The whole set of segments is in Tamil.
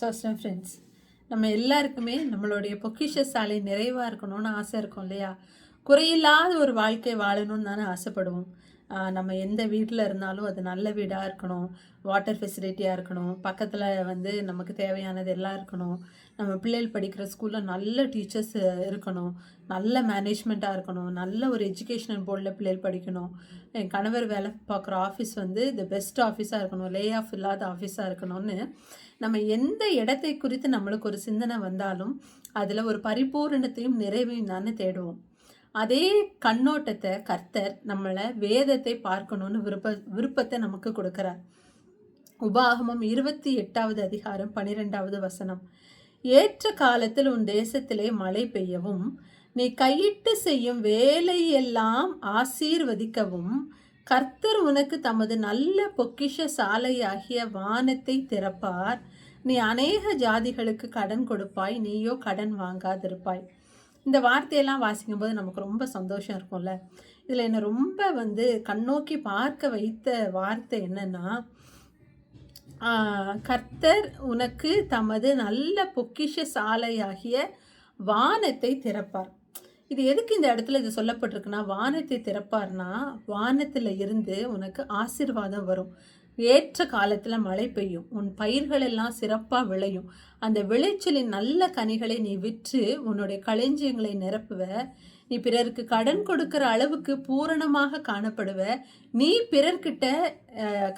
சோஸ்டம் ஃப்ரெண்ட்ஸ் நம்ம எல்லாருக்குமே நம்மளுடைய பொக்கிஷ சாலை நிறைவாக இருக்கணும்னு ஆசை இருக்கும் இல்லையா? குறையில்லாத ஒரு வாழ்க்கை வாழணும்னு தானே ஆசைப்படுவோம். நம்ம எந்த வீட்டில் இருந்தாலும் அது நல்ல வீடாக இருக்கணும். வாட்டர் ஃபெசிலிட்டியாக இருக்கணும். பக்கத்தில் வந்து நமக்கு தேவையானது எல்லாம் இருக்கணும். நம்ம பிள்ளைகள் படிக்கிற ஸ்கூலில் நல்ல டீச்சர்ஸ் இருக்கணும். நல்ல மேனேஜ்மெண்ட்டாக இருக்கணும். நல்ல ஒரு எஜுகேஷனல் போர்டில் பிள்ளைகள் படிக்கணும். என் கணவர் வேலை பார்க்குற ஆஃபீஸ் வந்து தி பெஸ்ட் ஆஃபீஸாக இருக்கணும். லே ஆஃப் இல்லாத ஆஃபீஸாக இருக்கணும்னு. நம்ம எந்த இடத்தை குறித்து நம்மளுக்கு ஒரு சிந்தனை வந்தாலும் அதில் ஒரு பரிபூரணத்தையும் நிறைவையும் தானே தேடுவோம். அதே கண்ணோட்டத்தை கர்த்தர் நம்மளை வேதத்தை பார்க்கணும்னு விருப்ப விருப்பத்தை நமக்கு கொடுக்குறார். உபாகமம் இருபத்தி எட்டாவது அதிகாரம் பனிரெண்டாவது வசனம். ஏற்ற காலத்தில் உன் தேசத்திலே மழை பெய்யவும் நீ கையிட்டு செய்யும் வேலையெல்லாம் ஆசீர்வதிக்கவும் கர்த்தர் உனக்கு தமது நல்ல பொக்கிஷ சாலையாகிய வானத்தை திறப்பார். நீ அநேக ஜாதிகளுக்கு கடன் கொடுப்பாய் நீயோ கடன் வாங்காதிருப்பாய். இந்த வார்த்தையெல்லாம் வாசிக்கும் போது நமக்கு ரொம்ப சந்தோஷம் இருக்கும்ல. இதில் என்னை ரொம்ப வந்து கண்ணோக்கி பார்க்க வைத்த வார்த்தை என்னன்னா கர்த்தர் உனக்கு தமது நல்ல பொக்கிஷ சாலையாகிய வானத்தை திறப்பார். இது எதுக்கு இந்த இடத்துல இது சொல்லப்பட்டிருக்குன்னா வானத்தை திறப்பார்னா வானத்தில் இருந்து உனக்கு ஆசீர்வாதம் வரும். ஏற்ற காலத்தில் மழை பெய்யும். உன் பயிர்கள் எல்லாம் சிறப்பாக விளையும். அந்த விளைச்சலின் நல்ல கனிகளை நீ விற்று உன்னுடைய களஞ்சியங்களை நிரப்புவ. நீ பிறருக்கு கடன் கொடுக்கிற அளவுக்கு பூரணமாக காணப்படுவ. நீ பிறர்கிட்ட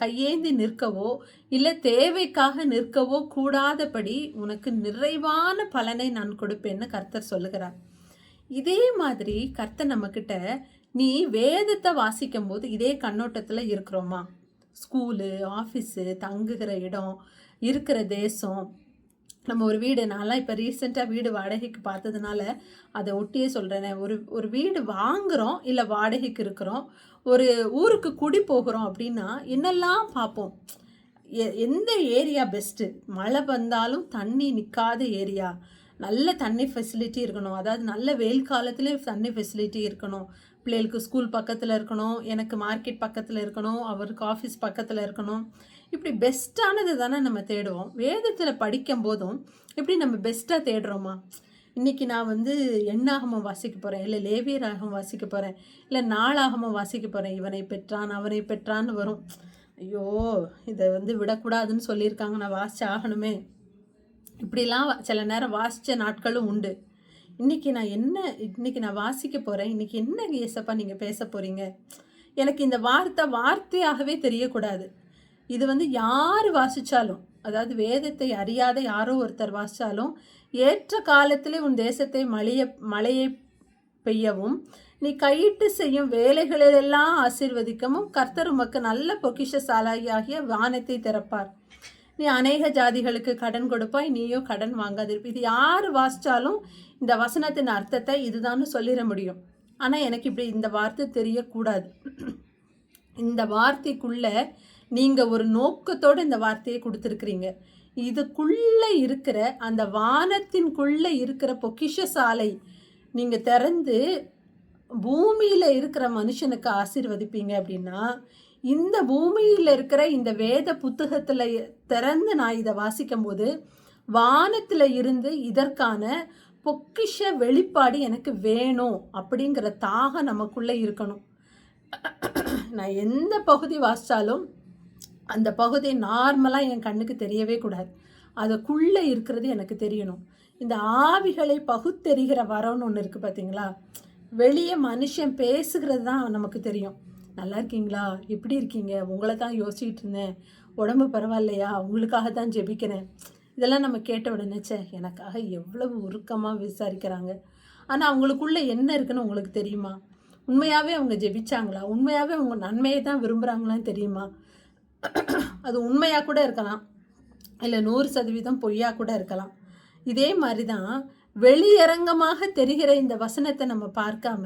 கையேந்தி நிற்கவோ இல்லை தேவைக்காக நிற்கவோ கூடாதபடி உனக்கு நிறைவான பலனை நான் கொடுப்பேன்னு கர்த்தர் சொல்லுகிறார். இதே மாதிரி கர்த்தர் நம்மக்கிட்ட நீ வேதத்தை வாசிக்கும் போது இதே கண்ணோட்டத்தில் இருக்கிறோமா? ஸ்கூலு ஆஃபீஸு தங்குகிற இடம் இருக்கிற தேசம். நம்ம ஒரு வீடு நான்லாம் இப்போ ரீசெண்டாக வீடு வாடகைக்கு பார்த்ததுனால அதை ஒட்டியே சொல்கிறேனே ஒரு ஒரு வீடு வாங்குகிறோம் இல்லை வாடகைக்கு இருக்கிறோம் ஒரு ஊருக்கு குடி போகிறோம் அப்படின்னா என்னெல்லாம் பார்ப்போம்? எ- எந்த ஏரியா பெஸ்ட்டு மழை வந்தாலும் தண்ணி நிற்காத ஏரியா. நல்ல தண்ணி ஃபெசிலிட்டி இருக்கணும். அதாவது நல்ல வெயில் காலத்துலேயே தண்ணி ஃபெசிலிட்டி இருக்கணும். பிள்ளைகளுக்கு ஸ்கூல் பக்கத்தில் இருக்கணும். எனக்கு மார்க்கெட் பக்கத்தில் இருக்கணும். அவருக்கு ஆஃபீஸ் பக்கத்தில் இருக்கணும். இப்படி பெஸ்ட்டானது தானே நம்ம தேடுவோம். வேதத்தில் படிக்கும் போதும் இப்படி நம்ம பெஸ்ட்டாக தேடுறோமா? இன்றைக்கி நான் வந்து எண்ணாகமம் வாசிக்க போகிறேன் இல்லை லேவியராகம் வாசிக்க போகிறேன் இல்லை நாளாகமம் வாசிக்க போகிறேன் இவனை பெற்றான் அவனை பெற்றான்னு வரும். ஐயோ இதை வந்து விடக்கூடாதுன்னு சொல்லியிருக்காங்க. நான் வாசிச்சு ஆகணுமே. இப்படிலாம் சில நேரம் வாசித்த நாட்களும் உண்டு. இன்னைக்கு நான் என்ன இன்னைக்கு நான் வாசிக்க போகிறேன் இன்றைக்கி என்ன ஏசப்பா நீங்கள் பேச போகிறீங்க எனக்கு இந்த வார்த்தை வார்த்தையாகவே தெரியக்கூடாது. இது வந்து யார் வாசித்தாலும் அதாவது வேதத்தை அறியாத யாரோ ஒருத்தர் வாசித்தாலும் ஏற்ற காலத்திலே உன் தேசத்தை மழைய மழையை பெய்யவும் நீ கையிட்டு செய்யும் வேலைகளிலெல்லாம் ஆசிர்வதிக்கவும் கர்த்தர் உமக்கு நல்ல பொக்கிஷ வானத்தை திறப்பார். நீ அநேக ஜாதிகளுக்கு கடன் கொடுப்பாய் நீயோ கடன் வாங்காதிருப்ப. இது யார் வாசித்தாலும் இந்த வசனத்தின் அர்த்தத்தை இதுதான்னு சொல்லிட முடியும். ஆனால் எனக்கு இப்படி இந்த வார்த்தை தெரியக்கூடாது. இந்த வார்த்தைக்குள்ளே நீங்கள் ஒரு நோக்கத்தோட இந்த வார்த்தையை கொடுத்துருக்கிறீங்க. இதுக்குள்ளே இருக்கிற அந்த வானத்தின்குள்ளே இருக்கிற பொக்கிஷ சாலை நீங்கள் திறந்து பூமியில் இருக்கிற மனுஷனுக்கு ஆசீர்வதிப்பீங்க அப்படின்னா இந்த பூமியில் இருக்கிற இந்த வேத புத்தகத்தில் திறந்து நான் இதை வாசிக்கும் போது இருந்து இதற்கான பொக்கிஷ வெளிப்பாடு எனக்கு வேணும் அப்படிங்கிற தாகம் நமக்குள்ளே இருக்கணும். நான் எந்த பகுதி வாசித்தாலும் அந்த பகுதி நார்மலாக என் கண்ணுக்கு தெரியவே கூடாது. அதுக்குள்ளே இருக்கிறது எனக்கு தெரியணும். இந்த ஆவிகளை பகுத்தெரிகிற வரம்னு ஒன்று இருக்குது பார்த்தீங்களா வெளியே மனுஷன் பேசுகிறது தான் நமக்கு தெரியும். நல்லா இருக்கீங்களா? எப்படி இருக்கீங்க? உங்களை தான் யோசிச்சுக்கிட்டு இருந்தேன். உடம்பு பரவாயில்லையா? உங்களுக்காக தான் ஜெபிக்கிறேன். இதெல்லாம் நம்ம கேட்ட உடனேச்சே எனக்காக எவ்வளவு உருக்கமாக விசாரிக்கிறாங்க. ஆனால் அவங்களுக்குள்ள என்ன இருக்குன்னு உங்களுக்கு தெரியுமா? உண்மையாகவே அவங்க ஜெபிச்சாங்களா? உண்மையாகவே அவங்க நன்மையை தான் விரும்புகிறாங்களான்னு தெரியுமா? அது உண்மையாக கூட இருக்கலாம். இல்லை நூறு சதவீதம் பொய்யாக கூட இருக்கலாம். இதே மாதிரி தான் வெளியரங்கமாக தெரிகிற இந்த வசனத்தை நம்ம பார்க்காம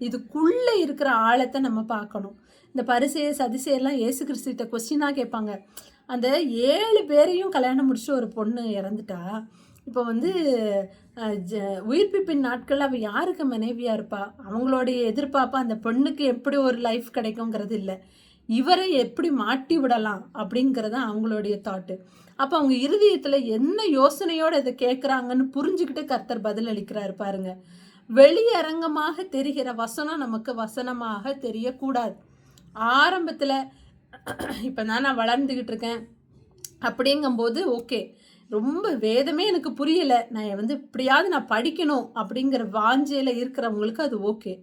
இதுக்குள்ளே இருக்கிற ஆழத்தை நம்ம பார்க்கணும். இந்த பரிசைய சதிசையெல்லாம் ஏசு கிறிஸ்திட்ட கொஸ்டினாக கேட்பாங்க. அந்த ஏழு பேரையும் கல்யாணம் முடிச்சுட்டு ஒரு பொண்ணு இறந்துட்டா. இப்போ வந்து ஜ- உயிர்ப்பிப்பின் நாட்கள் அவள் யாருக்கு மனைவியாக இருப்பா? அவங்களுடைய எதிர்பார்ப்பா அந்த பொண்ணுக்கு எப்படி ஒரு லைஃப் கிடைக்குங்கிறது இல்லை. இவரை எப்படி மாட்டி விடலாம் அப்படிங்கிறது தான் அவங்களுடைய தாட்டு அப்போ அவங்க இருதயத்தில் என்ன யோசனையோடு இதை கேட்குறாங்கன்னு புரிஞ்சுக்கிட்டு கர்த்தர் பதில் அளிக்கிறாரு பாருங்கள் வெளியரங்கமாக தெரிகிற வசனம் நமக்கு வசனமாக தெரியக்கூடாது. ஆரம்பத்தில் இப்போ தான் நான் வளர்ந்துக்கிட்டு இருக்கேன். அப்படிங்கும்போது ஓகே ரொம்ப வேதமே எனக்கு புரியலை. நான் வந்து இப்படியாவது நான் படிக்கணும் அப்படிங்கிற வாஞ்சையில் இருக்கிறவங்களுக்கு அது ஓகே.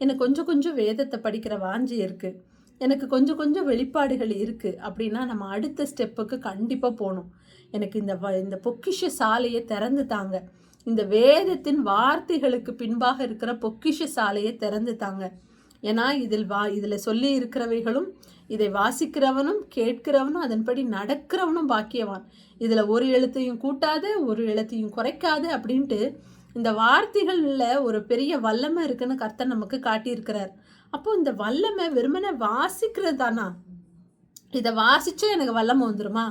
எனக்கு கொஞ்சம் கொஞ்சம் வேதத்தை படிக்கிற வாஞ்சி இருக்குது எனக்கு கொஞ்சம் கொஞ்சம் வெளிப்பாடுகள் இருக்குது அப்படின்னா நம்ம அடுத்த ஸ்டெப்புக்கு கண்டிப்பாக போகணும். எனக்கு இந்த வ இந்த பொக்கிஷ சாலையை திறந்து தாங்க. இந்த வேதத்தின் வார்த்தைகளுக்கு பின்பாக இருக்கிற பொக்கிஷ சாலையை திறந்துட்டாங்க. ஏன்னா இதில் வா இதில் சொல்லி இருக்கிறவைகளும் இதை வாசிக்கிறவனும் கேட்கிறவனும் அதன்படி நடக்கிறவனும் பாக்கியவான். இதில் ஒரு எழுத்தையும் கூட்டாத ஒரு எழுத்தையும் குறைக்காத அப்படின்ட்டு இந்த வார்த்தைகளில் ஒரு பெரிய வல்லமை இருக்குன்னு கர்த்தர் நமக்கு காட்டியிருக்கிறார். அப்போ இந்த வல்லமை வெறுமனை வாசிக்கிறது தானா இதை வாசிச்சா எனக்கு வல்லமை வந்துருமா?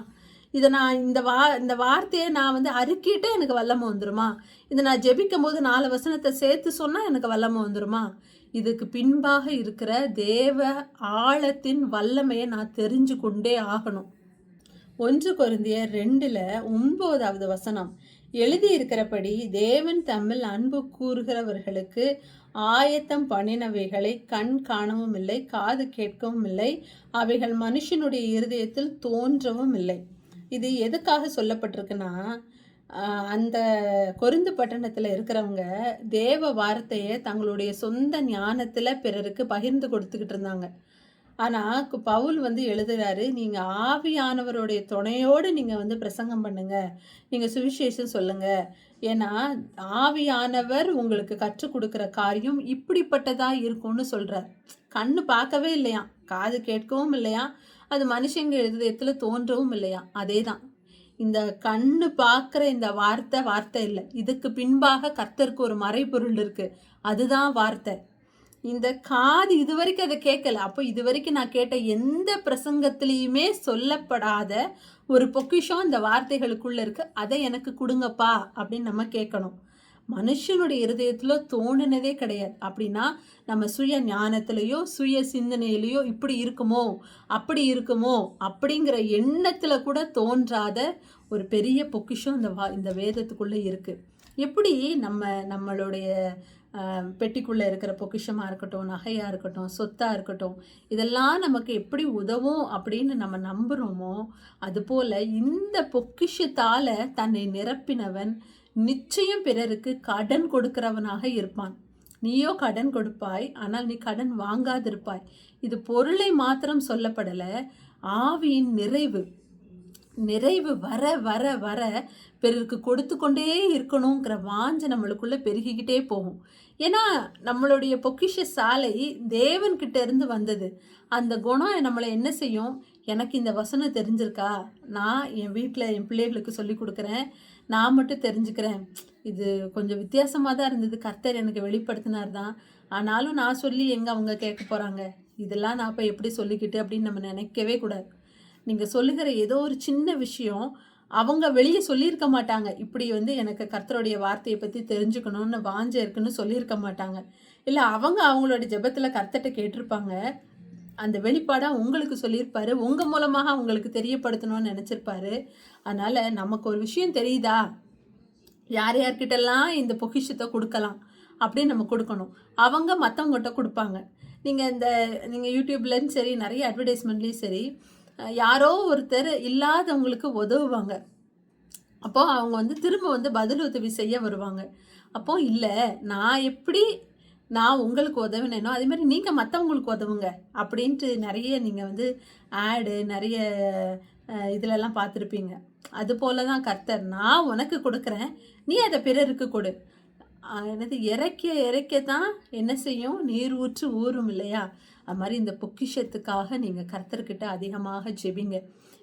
இதை நான் இந்த வா இந்த வார்த்தையை நான் வந்து அறுக்கிட்டே எனக்கு வல்லமை வந்துருமா? இதை நான் ஜெபிக்கும் போது நாலு வசனத்தை சேர்த்து சொன்னால் எனக்கு வல்லமை வந்துருமா? இதுக்கு பின்பாக இருக்கிற தேவ ஆழத்தின் வல்லமையை நான் தெரிஞ்சு கொண்டே ஆகணும். ஒன்று குருந்திய ரெண்டில் ஒன்பதாவது வசனம். எழுதியிருக்கிறபடி தேவன் தமிழ் அன்பு கூறுகிறவர்களுக்கு ஆயத்தம் பண்ணினவைகளை கண் காணவும் இல்லை காது கேட்கவும் இல்லை அவைகள் மனுஷனுடைய இருதயத்தில் தோன்றவும் இல்லை. இது எதுக்காக சொல்லப்பட்டிருக்குன்னா அந்த கொருந்து பட்டணத்தில் இருக்கிறவங்க தேவ வார்த்தையை தங்களுடைய சொந்த ஞானத்தில் பிறருக்கு பகிர்ந்து கொடுத்துக்கிட்டு இருந்தாங்க. ஆனால் பவுல் வந்து எழுதுகிறாரு நீங்கள் ஆவியானவருடைய துணையோடு நீங்கள் வந்து பிரசங்கம் பண்ணுங்கள் நீங்கள் சுவிசேஷம் சொல்லுங்கள் ஏன்னா ஆவியானவர் உங்களுக்கு கற்றுக் கொடுக்குற காரியம் இப்படிப்பட்டதாக இருக்கும்னு சொல்கிறார் கண்ணு பார்க்கவே இல்லையா காது கேட்கவும் இல்லையா அது மனுஷங்க எழுதுயத்தில் தோன்றவும் இல்லையா? அதே தான் இந்த கண்ணு பார்க்குற இந்த வார்த்தை வார்த்தை இல்லை. இதுக்கு பின்பாக கர்த்தருக்கு ஒரு மறைபொருள் இருக்குது அதுதான் வார்த்தை. இந்த காது இது வரைக்கும் அதை கேட்கல. அப்போ இது வரைக்கும் நான் கேட்ட எந்த பிரசங்கத்திலையுமே சொல்லப்படாத ஒரு பொக்கிஷம் இந்த வார்த்தைகளுக்குள்ள இருக்கு. அதை எனக்கு கொடுங்கப்பா அப்படின்னு நம்ம கேட்கணும். மனுஷனுடைய இருதயத்தில் தோணுனதே கிடையாது. அப்படின்னா நம்ம சுய ஞானத்திலையோ சுய சிந்தனையிலையோ இப்படி இருக்குமோ அப்படி இருக்குமோ அப்படிங்கிற எண்ணத்தில் கூட தோன்றாத ஒரு பெரிய பொக்கிஷம் இந்த வா இந்த வேதத்துக்குள்ளே இருக்குது எப்படி நம்ம நம்மளுடைய பெட்டிக்குள்ளே இருக்கிற பொக்கிஷமாக இருக்கட்டும் நகையாக இருக்கட்டும் சொத்தாக இருக்கட்டும் இதெல்லாம் நமக்கு எப்படி உதவும் அப்படின்னு நம்ம நம்புகிறோமோ அதுபோல் இந்த பொக்கிஷத்தால் தன்னை நிரப்பினவன் நிச்சயம் பிறருக்கு கடன் கொடுக்கிறவனாக இருப்பான். நீயோ கடன் கொடுப்பாய் ஆனால் நீ கடன் வாங்காதிருப்பாய். இது பொருளை மாத்திரம் சொல்லப்படலை ஆவியின் நிறைவு. நிறைவு வர வர வர பிறருக்கு கொடுத்து கொண்டே இருக்கணுங்கிற வாஞ்ச நம்மளுக்குள்ளே பெருகிக்கிட்டே போகும். ஏன்னா நம்மளுடைய பொக்கிஷ சாலை தேவன்கிட்ட இருந்து வந்தது. அந்த குணம் நம்மளை என்ன செய்யும்? எனக்கு இந்த வசனம் தெரிஞ்சிருக்கா? நான் என் வீட்டில் என் பிள்ளைகளுக்கு சொல்லி கொடுக்குறேன். நான் மட்டும் தெரிஞ்சுக்கிறேன். இது கொஞ்சம் வித்தியாசமாக தான் இருந்தது. கர்த்தர் எனக்கு வெளிப்படுத்தினார் தான். ஆனாலும் நான் சொல்லி எங்கே அவங்க கேட்க போகிறாங்க இதெல்லாம் நான் இப்போ எப்படி சொல்லிக்கிட்டு அப்படின்னு நம்ம நினைக்கவே கூடாது. நீங்கள் சொல்லுகிற ஏதோ ஒரு சின்ன விஷயம் அவங்க வெளியே சொல்லியிருக்க மாட்டாங்க. இப்படி வந்து எனக்கு கர்த்தருடைய வார்த்தையை பற்றி தெரிஞ்சுக்கணும்னு வாஞ்ச இருக்குன்னு சொல்லியிருக்க மாட்டாங்க. இல்லை அவங்க அவங்களோட ஜெபத்தில் கர்த்தட்ட கேட்டிருப்பாங்க. அந்த வெளிப்பாடாக உங்களுக்கு சொல்லியிருப்பாரு. உங்கள் மூலமாக அவங்களுக்கு தெரியப்படுத்தணும்னு நினச்சிருப்பாரு. அதனால் நமக்கு ஒரு விஷயம் தெரியுதா? யார் யார்கிட்டலாம் இந்த பொக்கிஷத்தை கொடுக்கலாம் அப்படின்னு நம்ம கொடுக்கணும். அவங்க மற்றவங்ககிட்ட கொடுப்பாங்க. நீங்கள் இந்த நீங்கள் யூடியூப்லேயும் சரி நிறைய அட்வர்டைஸ்மெண்ட்லேயும் சரி யாரோ ஒருத்தர் இல்லாதவங்களுக்கு உதவுவாங்க. அப்போது அவங்க வந்து திரும்ப வந்து பதில் உதவி செய்ய வருவாங்க. அப்போ இல்லை நான் எப்படி நான் உங்களுக்கு உதவினேனோ அதே மாதிரி நீங்கள் மற்றவங்களுக்கு உதவுங்க அப்படின்ட்டு நிறைய நீங்கள் வந்து ஆடு நிறைய இதிலெல்லாம் பார்த்துருப்பீங்க. அது போல தான் கர்த்தர் நான் உனக்கு கொடுக்குறேன் நீ அதை பிறருக்கு கொடு. என்னது இறைக்க இறைக்க தான் என்ன செய்யும்? நீர் ஊற்று ஊறும் இல்லையா? அது மாதிரி இந்த பொக்கிஷத்துக்காக நீங்கள் கர்த்தர்கிட்ட அதிகமாக ஜெபிங்க.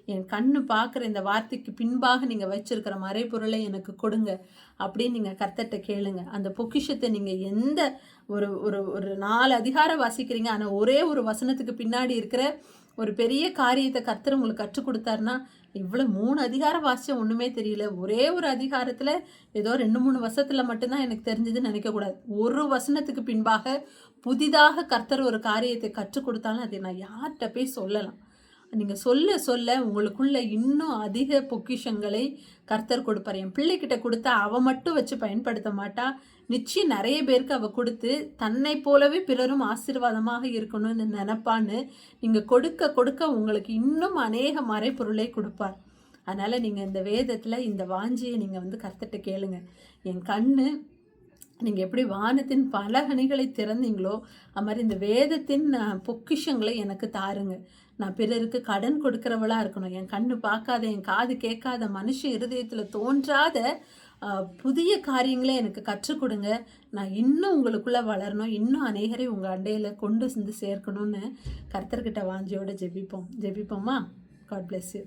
என் கண்ணு பார்க்குற இந்த வார்த்தைக்கு பின்பாக நீங்கள் வச்சுருக்கிற மறைப்பொருளை எனக்கு கொடுங்க. அப்படின்னு நீங்கள் கர்த்தர்கிட்ட கேளுங்க. அந்த பொக்கிஷத்தை நீங்கள் எந்த ஒரு ஒரு ஒரு நாலு அதிகாரம் வாசிக்கிறீங்க ஆனால் ஒரே ஒரு வசனத்துக்கு பின்னாடி இருக்கிற ஒரு பெரிய காரியத்தை கர்த்தர் உங்களுக்கு கற்றுக் கொடுத்தாருன்னா இவ்வளோ மூணு அதிகாரம் வாசியம் ஒன்றுமே தெரியல. ஒரே ஒரு அதிகாரத்தில் ஏதோ ரெண்டு மூணு வசத்தில் மட்டும்தான் எனக்கு தெரிஞ்சதுன்னு நினைக்கக்கூடாது ஒரு வசனத்துக்கு பின்பாக புதிதாக கர்த்தர் ஒரு காரியத்தை கற்றுக் கொடுத்தாலும் அதை நான் யார்கிட்ட போய் சொல்லலாம்? நீங்கள் சொல்ல சொல்ல உங்களுக்குள்ள இன்னும் அதிக பொக்கிஷங்களை கர்த்தர் கொடுப்பார். என் பிள்ளைக்கிட்ட கொடுத்தா அவ மட்டும் வச்சு பயன்படுத்த மாட்டா. நிச்சயம் நிறைய பேருக்கு அவ கொடுத்து தன்னை போலவே பிறரும் ஆசீர்வாதமாக இருக்கணும்னு நினைப்பான்னு நீங்கள் கொடுக்க கொடுக்க உங்களுக்கு இன்னும் அநேக மறைப்பொருளை கொடுப்பார். அதனால் நீங்கள் இந்த வேதத்தில் இந்த வாஞ்சியை நீங்கள் வந்து கர்த்தட்ட கேளுங்க. என் கண்ணு நீங்கள் எப்படி வானத்தின் பல கனிகளை திறந்தீங்களோ அது மாதிரி இந்த வேதத்தின் பொக்கிஷங்களை எனக்கு தாருங்க. நான் பிறருக்கு கடன் கொடுக்குறவளாக இருக்கணும். என் கண்ணு பார்க்காத என் காது கேட்காத மனுஷ இருதயத்தில் தோன்றாத புதிய காரியங்களை எனக்கு கற்றுக் கொடுங்க. நான் இன்னும் உங்களுக்குள்ளே வளரணும். இன்னும் அநேகரை உங்கள் அண்டையில் கொண்டு வந்து சேர்க்கணும்னு கர்த்தர்கிட்ட வாஞ்சியோட ஜெபிப்போம். ஜெபிப்போமா? God bless you